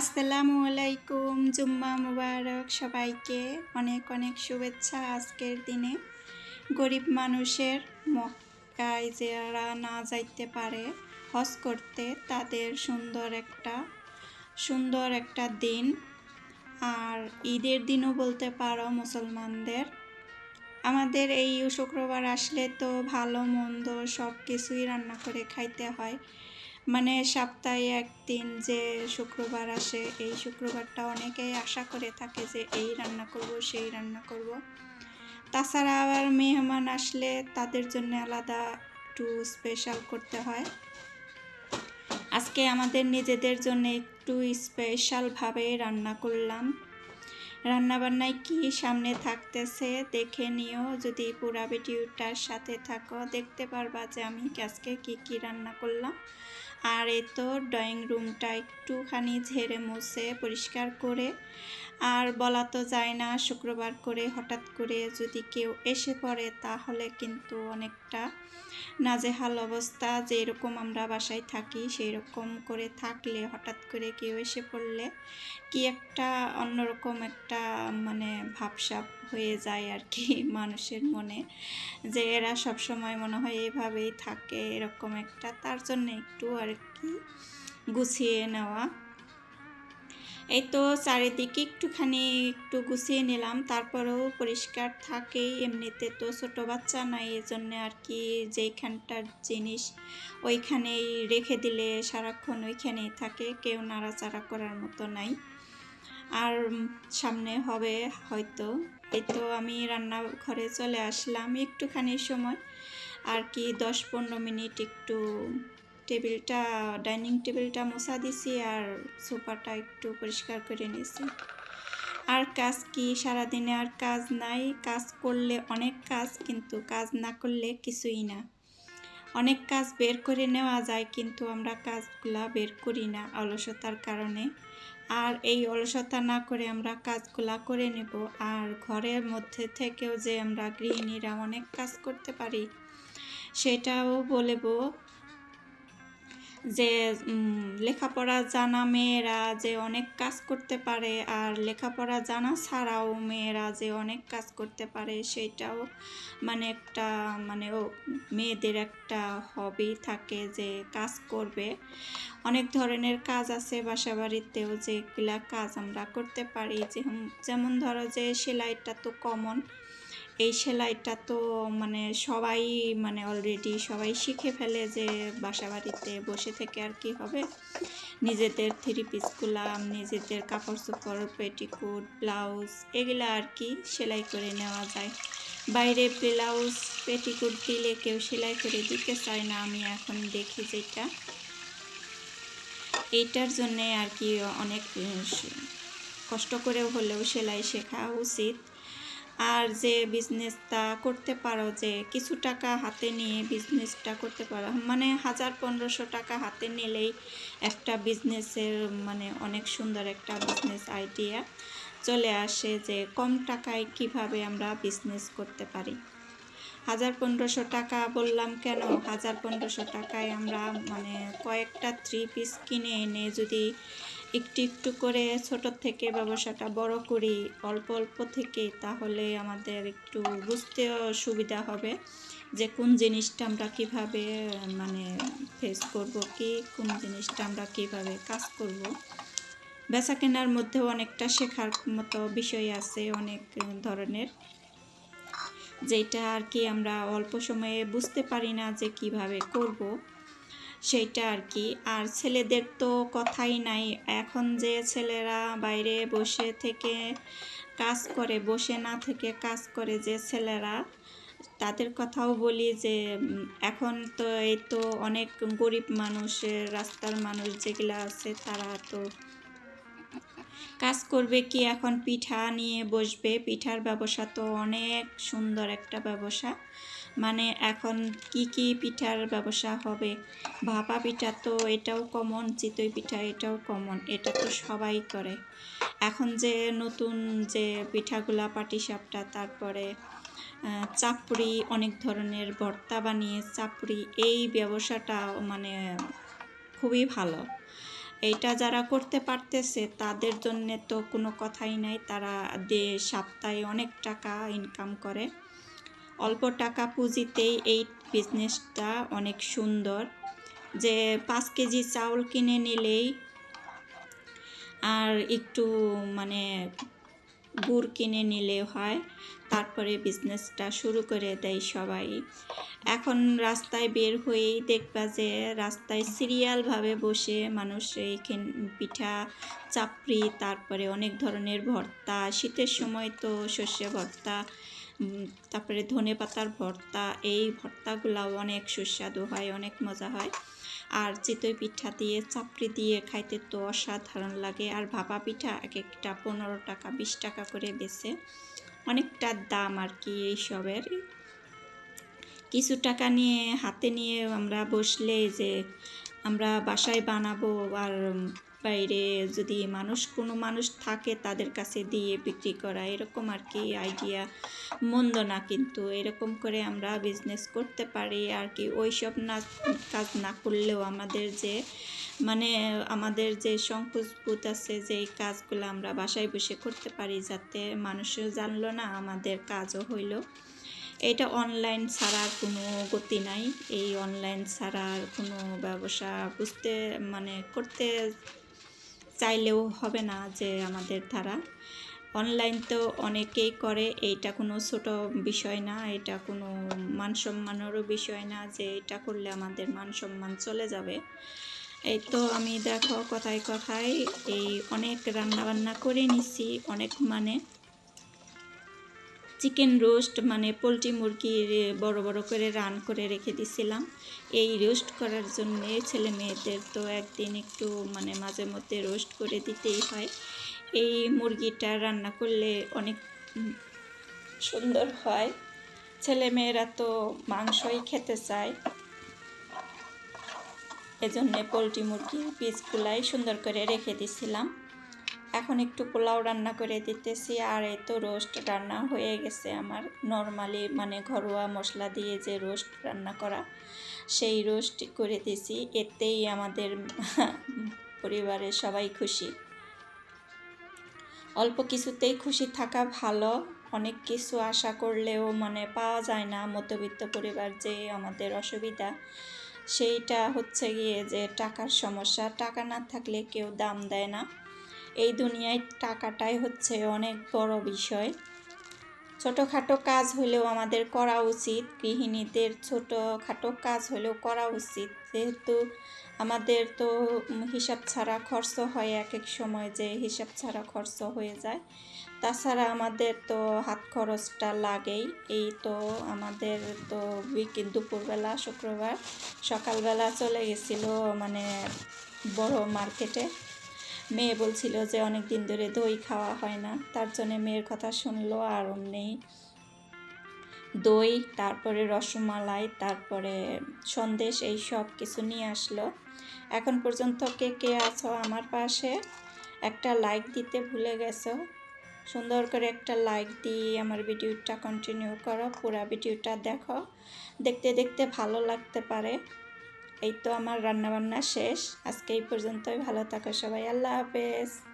আসসালামু আলাইকুম, জুম্মা মুবারক সবাইকে। অনেক অনেক শুভেচ্ছা আজকের দিনে। গরিব মানুষের মক্কায় যারা না যাইতে পারে, হজ করতে, তাদের সুন্দর একটা সুন্দর একটা দিন। আর ঈদের দিনও বলতে পারো মুসলমানদের। আমাদের এই শুক্রবার আসলে তো ভালো মন্দ সব কিছুই রান্না করে খাইতে হয়। মানে সপ্তাহে একদিন যে শুক্রবার আসে, এই শুক্রবারটা অনেকেই আশা করে থাকে যে এই রান্না করব, সেই রান্না করব। তাছাড়া আবার মেহমান আসলে তাদের জন্য আলাদা একটু স্পেশাল করতে হয়। আজকে আমাদের নিজেদের জন্য একটু স্পেশালভাবে রান্না করলাম। রান্নাবান্নায় কি সামনে থাকতেছে দেখে নিও। যদি পুরা ভিডিওটার সাথে থাকো, দেখতে পারবা যে আমি আজকে কি কি রান্না করলাম। আর এ তো ড্রয়িং রুমটা একটুখানি ঝেড়ে মুছে পরিষ্কার করে আর বলা তো যায় না, শুক্রবার করে হঠাৎ করে যদি কেউ এসে পড়ে তাহলে কিন্তু অনেকটা নাজেহাল অবস্থা। যেরকম আমরা বাসায় থাকি সেই রকম করে থাকলে, হঠাৎ করে কেউ এসে পড়লে কি একটা অন্যরকম একটা মানে ভাবসাব হয়ে যায় আর কি মানুষের মনে। যে এরা সব সময় মনে হয় এভাবেই থাকে, এরকম একটা। তার জন্য একটু আর কি গুছিয়ে নেওয়া। এই তো চারিদিকে একটুখানি একটু গুছিয়ে নিলাম, তারপরেও পরিষ্কার থাকেই এমনিতে তো ছোটো বাচ্চা নাই এজন্য আর কি যেইখানটার জিনিস ওইখানেই রেখে দিলে সারাক্ষণ ওইখানেই থাকে, কেউ নাড়াচাড়া করার মতো নাই। আর সামনে হবে হয়তো, এই তো আমি রান্নাঘরে চলে আসলাম একটুখানি সময়, আর কি দশ পনেরো মিনিট একটু টেবিলটা, ডাইনিং টেবিলটা মোছা দিছি আর সোফাটা একটু পরিষ্কার করে নিয়েছি আর কাজ কি? সারাদিনে আর কাজ নাই। কাজ করলে অনেক কাজ, কিন্তু কাজ না করলে কিছুই না। অনেক কাজ বের করে নেওয়া যায়, কিন্তু আমরা কাজগুলা বের করি না অলসতার কারণে। আর এই অলসতা না করে আমরা কাজগুলা করে নেব। আর ঘরের মধ্যে থেকেও যে আমরা গৃহিণীরা অনেক কাজ করতে পারি, সেটাও বলব। যে লেখাপড়া জানা মেয়েরা যে অনেক কাজ করতে পারে আর লেখাপড়া জানা ছাড়াও মেয়েরা যে অনেক কাজ করতে পারে, সেটাও মানে একটা মানে মেয়েদের একটা হবি থাকে যে কাজ করবে। অনেক ধরনের কাজ আছে বাসা বাড়িতেও যেগুলা কাজ আমরা করতে পারি। যেমন ধরো যে সেলাইটা তো কমন এই সেলাইটা তো মানে সবাই মানে অলরেডি সবাই শিখে ফেলে যে বাসা বাড়িতে বসে থেকে আর কি হবে। নিজেদের থ্রি পিসগুলা নিজেদের কাপড় চোপড় পেটিকুট ব্লাউজ এগুলা আর কি সেলাই করে নেওয়া যায়। বাইরে ব্লাউজ পেটিকুট দিলে কেউ সেলাই করে দিতে চায় না, আমি এখন দেখি যেটা। এইটার জন্যে আর কি অনেক কষ্ট করে হলেও সেলাই শেখা উচিত। আর যে বিজনেসটা করতে পারো যে কিছু টাকা হাতে নিয়ে বিজনেসটা করতে পারো মানে হাজার পনেরোশো টাকা হাতে নিলেই একটা বিজনেসের মানে অনেক সুন্দর একটা বিজনেস আইডিয়া চলে আসে যে কম টাকায় কীভাবে আমরা বিজনেস করতে পারি। হাজার পনেরোশো টাকা বললাম কেন? হাজার পনেরোশো টাকায় আমরা মানে কয়েকটা থ্রি পিস কিনে এনে যদি একটু একটু করে ছোট থেকে ব্যবসাটা বড় করি, অল্প অল্প থেকে, তাহলে আমাদের একটু বুঝতেও সুবিধা হবে যে কোন জিনিসটা আমরা কীভাবে মানে ফেস করব, কি কোন জিনিসটা আমরা কীভাবে কাজ করব। বেচা কেনার মধ্যেও অনেকটা শেখার মতো বিষয় আছে, অনেক ধরনের যেটা আর কি আমরা অল্প সময়ে বুঝতে পারি না যে কীভাবে করব। সেইটা আর কি আর ছেলেদের তো কথাই নাই। এখন যে ছেলেরা বাইরে বসে থেকে কাজ করে, বসে না থেকে কাজ করে যে ছেলেরা, তাদের কথাও বলি যে এখন তো এই তো অনেক গরিব মানুষের রাস্তার মানুষ যেগুলো আছে, তারা তো কাজ করবে কি? এখন পিঠা নিয়ে বসবে। পিঠার ব্যবসা তো অনেক সুন্দর একটা ব্যবসা। মানে এখন কি কি পিঠার ব্যবসা হবে? ভাপা পিঠা তো এটাও কমন চিতই পিঠা এটাও কমন এটা তো সবাই করে। এখন যে নতুন যে পিঠাগুলা পাটিসাপটা, তারপরে চাপড়ি, অনেক ধরনের ভর্তা বানিয়ে চাপড়ি, এই ব্যবসাটা মানে খুবই ভালো। এইটা যারা করতে পারতেছে, তাদের জন্য তো কোনো কথাই নাই। তারা দে, সপ্তাহে অনেক টাকা ইনকাম করে। অল্প টাকা পুঁজিতেই এই বিজনেসটা অনেক সুন্দর। যে পাঁচ কেজি চাউল কিনে নিলেই আর একটু মানে গুড় কিনে নিলে হয়, তারপরে বিজনেসটা শুরু করে দেয় সবাই। এখন রাস্তায় বের হয়েই দেখবা যে রাস্তায় সিরিয়ালভাবে বসে মানুষ এইখান পিঠা, চাপড়ি, তারপরে অনেক ধরনের ভর্তা, শীতের সময় তো সর্ষে ভর্তা তারপরে ধনে পাতার ভর্তা, এই ভর্তাগুলাও অনেক সুস্বাদু হয়, অনেক মজা হয়। আর চিতই পিঠা দিয়ে, চাপড়ি দিয়ে খাইতে তো অসাধারণ লাগে। আর ভাপা পিঠা এক একটা পনেরো টাকা, বিশ টাকা করে বেচে অনেকটা দাম আর কি এইসবের। কিছু টাকা নিয়ে, হাতে নিয়ে আমরা বসলে যে আমরা বাসায় বানাবো আর বাইরে যদি মানুষ, কোনো মানুষ থাকে তাদের কাছে দিয়ে বিক্রি করা, এরকম আর কি আইডিয়া মন্দ না কিন্তু, এরকম করে আমরা বিজনেস করতে পারি আর কি। ওই সব না, কাজ না করলেও আমাদের যে মানে আমাদের যে সংকোচবোধ আছে যে এই কাজগুলো আমরা বাসায় বসে করতে পারি, যাতে মানুষও জানলো না আমাদের কাজও হইল। এটা অনলাইন ছাড়ার কোনো গতি নাই। এই অনলাইন ছাড়ার কোনো ব্যবসা বুঝতে মানে করতে চাইলেও হবে না যে আমাদের দ্বারা অনলাইন তো অনেকেই করে, এইটা কোনো ছোট বিষয় না, এটা কোনো মান সম্মানেরও বিষয় না যে এটা করলে আমাদের মান সম্মান চলে যাবে। এই তো আমি দেখো কথায় কথায় এই অনেক রান্না বান্না করে নিছি, অনেক মানে। চিকেন রোস্ট মানে পোলট্রি মুরগির বড় বড় করে রান করে রেখে দিছিলাম। এই রোস্ট করার জন্য ছেলে মেয়েদের তো একদিন একটু মানে মাঝে মধ্যে রোস্ট করে দিতেই হয়। এই মুরগিটা রান্না করলে অনেক সুন্দর হয়। ছেলে মেয়েরা তো মাংসই খেতে চায়। এজন্য পোলট্রি মুরগির পিসগুলাই সুন্দর করে রেখে দিছিলাম। এখন একটু পোলাও রান্না করে দিতেছি আর এই তো রোস্ট রান্না হয়ে গেছে আমার। নর্মালি মানে ঘরোয়া মশলা দিয়ে যে রোস্ট রান্না করা, সেই রোস্ট করে দিছি। এতেই আমাদের পরিবারের সবাই খুশি। অল্প কিছুতেই খুশি থাকা ভালো। অনেক কিছু আশা করলেও মানে পাওয়া যায় না মধ্যবিত্ত পরিবার যে আমাদের অসুবিধা। সেইটা হচ্ছে গিয়ে যে টাকার সমস্যা। টাকা না থাকলে কেউ দাম দেয় না। এই দুনিয়ায় টাকাটাই হচ্ছে অনেক বড় বিষয়। ছোটোখাটো কাজ হলেও আমাদের করা উচিত, গৃহিণীদের ছোটোখাটো কাজ হলেও করা উচিত। যেহেতু আমাদের তো হিসাব ছাড়া খরচ হয় এক এক সময় যে হিসাব ছাড়া খরচ হয়ে যায়। তাছাড়া আমাদের তো হাত খরচটা লাগেই। এই তো আমাদের তো উইকেন্ড দুপুরবেলা, শুক্রবার, সকালবেলা চলে গেছিল মানে বড় মার্কেটে মেয়ে বলছিল যে অনেক দিন ধরে দই খাওয়া হয় না, তার জন্য মেয়ের কথা শুনলো আর অমনি দই, তারপরে রসমালাই, তারপরে সন্দেশ এই সব কিছু নিয়ে আসলো। এখন পর্যন্ত কে কে আছো আমার পাশে? একটা লাইক দিতে ভুলে গেছো? সুন্দর করে একটা লাইক দিয়ে আমার ভিডিওটা কন্টিনিউ করো, পুরা ভিডিওটা দেখো। দেখতে দেখতে ভালো লাগতে পারে। এই তো আমার রান্নাবান্না শেষ। আজকে এই পর্যন্তই। ভালো থাকো সবাই। আল্লাহ হাফেজ।